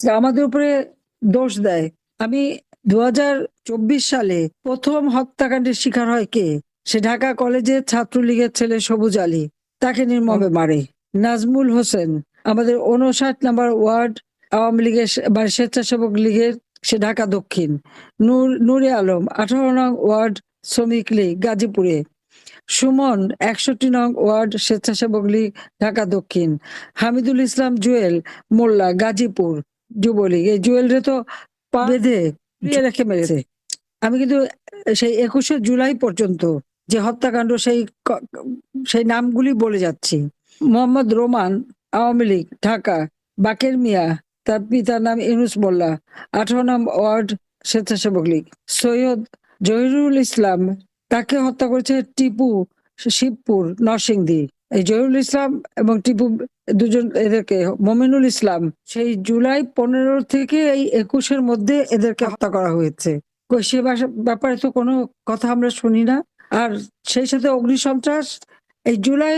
আমাদের উপরে দোষ দেয়। আমি দু হাজার চব্বিশ সালে প্রথম হত্যাকাণ্ডের শিকার হয় কে? সে ঢাকা কলেজের ছাত্রলীগের ছেলে সবুজ আলী। তাকে নির্মমে মারে। নাজমুল হোসেন, আমাদের উনষাট নাম্বার ওয়ার্ড আওয়ামী লীগের মানে স্বেচ্ছাসেবক লীগের সে ঢাকা দক্ষিণ। নূর নুরে আলম, আঠারো নং ওয়ার্ড শ্রমিক লীগ, গাজীপুরে। সুমন, একষট্টি নং ওয়ার্ড স্বেচ্ছাসেবক লীগ, ঢাকা দক্ষিণ। হামিদুল ইসলাম জুয়েল, মোল্লা, গাজীপুর। যুবলীগ এই জুয়েলরে তো পা বেঁধে দিয়ে রেখে মেরেছে। আমি কিন্তু সেই একুশে জুলাই পর্যন্ত যে হত্যাকাণ্ড সেই সেই নামগুলি বলে যাচ্ছি। মোহাম্মদ রোমান আওয়ামী লীগ ঢাকা বাকের মিয়া তার পিতার নাম ইনুস মোল্লা আঠারো নাম ওয়ার্ড স্বেচ্ছাসেবক লীগ। সৈয়দ জহিরুল ইসলাম তাকে হত্যা করেছে টিপু শিবপুর নরসিংদী। জহিরুল ইসলাম এবং টিপু, দুজন এদেরকে, মমিনুল ইসলাম, সেই জুলাই পনেরো থেকে এই একুশের মধ্যে এদেরকে হত্যা করা হয়েছে। সে ব্যাপারে তো কোনো কথা আমরা শুনি না। আর সেই সাথে অগ্নিসন্ত্রাস, এই জুলাই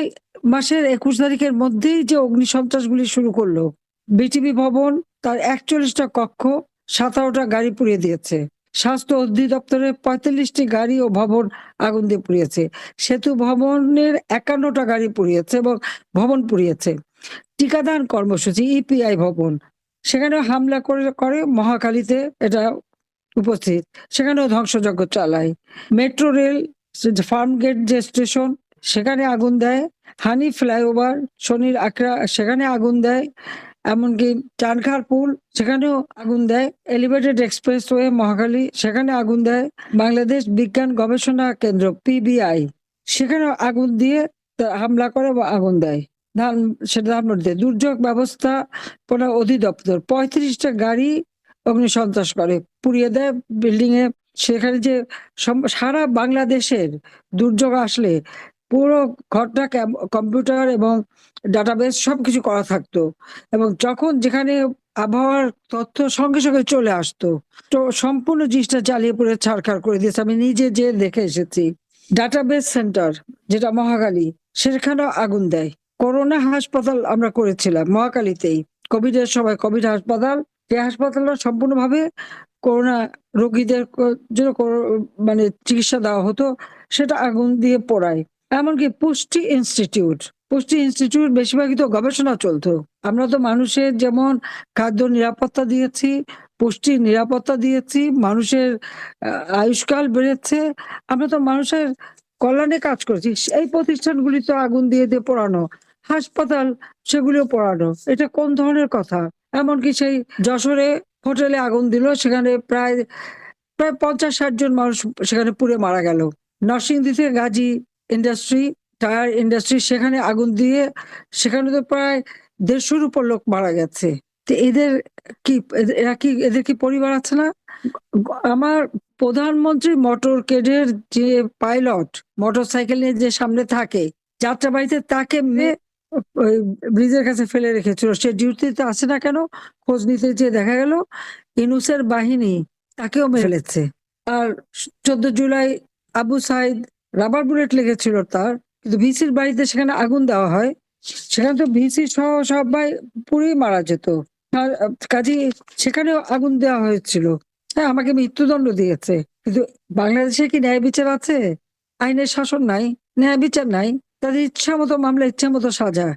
মাসের একুশ তারিখের মধ্যেই যে অগ্নিসন্ত্রাসগুলি শুরু করল, বিটিভি ভবন তার একচল্লিশটা কক্ষ, সাতারোটা গাড়ি পুড়িয়ে দিয়েছে। স্বাস্থ্য অধিদপ্তরের পঁয়তাল্লিশটি গাড়ি ও ভবন আগুন দিয়ে পুড়িয়েছে। সেতু ভবনের একান্নটা গাড়ি পুড়িয়েছে এবং ভবন পুড়িয়েছে। টিকাদান কর্মসূচি, ইপিআই ভবন। সেখানে হামলা করে করে মহাখালীতে এটা উপস্থিত। সেখানেও ধ্বংসযজ্ঞ চালায়। মেট্রো রেল ফার্ম গেট যে স্টেশন, সেখানে আগুন দেয়। হানি ফ্লাইওভার শনির আকরা, সেখানে আগুন দেয়। এমনকি চানখার পুল, সেখানেও আগুন দেয়। এলিভেটেড এক্সপ্রেসওয়ে মহাখালী, সেখানে আগুন দেয় বাংলাদেশ বিজ্ঞান গবেষণা কেন্দ্র পিবিআই সেখানে আগুন দিয়ে হামলা করে আগুন দেয়। ধান, সেটা ধানমন্ডিতে দুর্যোগ ব্যবস্থাপনা অধিদপ্তর, পঁয়ত্রিশটা গাড়ি অগ্নিসন্ত্রাস করে, পুড়িয়ে দেয় বিল্ডিং এ। সেখানে যে সারা বাংলাদেশের দুর্যোগ আসলে পুরো ঘরটা কম্পিউটার এবং ডাটাবেস সবকিছু করা থাকতো। এবং যখন যেখানে আবহাওয়ার তথ্য সঙ্গে সঙ্গে চলে আসতো, তো সম্পূর্ণ জিনিসটা জ্বালিয়ে পুড়ে ছাড়খাড় করে দিয়েছে। আমি নিজে যে দেখে এসেছি, ডাটাবেস সেন্টার, যেটা মহাকালী, সেখানেও আগুন দেয়। করোনা হাসপাতাল আমরা করেছিলাম মহাকালীতেই। কোভিড এর সময় কোভিড হাসপাতাল যে হাসপাতালটা সম্পূর্ণভাবে করোনা রোগীদের জন্য মানে চিকিৎসা দেওয়া হতো, সেটা আগুন দিয়ে পোড়ায়। এমনকি পুষ্টি ইনস্টিটিউট। পুষ্টি ইনস্টিটিউট বেশিরভাগই তো গবেষণা চলতো। আমরা তো মানুষের যেমন খাদ্য নিরাপত্তা দিয়েছি, পুষ্টি নিরাপত্তা দিয়েছি, মানুষের আয়ুষ্কাল বেড়েছে, আমরা তো মানুষের কল্যাণে কাজ করছি। এই প্রতিষ্ঠানগুলি তো আগুন দিয়ে দিয়ে পড়ানো, হাসপাতাল সেগুলিও পড়ানো, এটা কোন ধরনের কথা? এমনকি সেই যশোরে হোটেলে আগুন দিল, সেখানে প্রায় প্রায় পঞ্চাশ ষাট জন মানুষ সেখানে পুড়ে মারা গেল। নরসিংদী থেকে গাজী ইন্ডাস্ট্রি টায়ার ইন্ডাস্ট্রি সেখানে আগুন দিয়ে সেখানে তো প্রায় দেড়শোর উপর লোক মারা গেছে। তো এদের কি, এরা কি, এদের কি পরিবার আছে না? আমার প্রধানমন্ত্রী মোটর কেডের যে পাইলট মোটর সাইকেল নিয়ে যে সামনে থাকে, যাত্রাবাড়িতে তাকে মেয়ে ওই ব্রিজের কাছে ফেলে রেখেছিল। সে ডিউটিতে আসে না কেন? খোঁজ নিতে যে দেখা গেল, ইনুসের বাহিনী তাকেও মেরে ফেলেছে। আর চোদ্দ July Abu Sayed rubber bullet লেগেছিল তার, কিন্তু ভিসির বাড়িতে সেখানে আগুন দেওয়া হয়। সেখানে তো ভিসি সহ সবাই পুড়েই মারা যেত। কাজে সেখানেও আগুন দেওয়া হয়েছিল। হ্যাঁ আমাকে মৃত্যুদণ্ড দিয়েছে। কিন্তু বাংলাদেশে কি ন্যায় বিচার আছে? আইনের শাসন নাই, ন্যায় বিচার নাই, তাদের ইচ্ছা মতো মামলা ইচ্ছা মতো সাজা।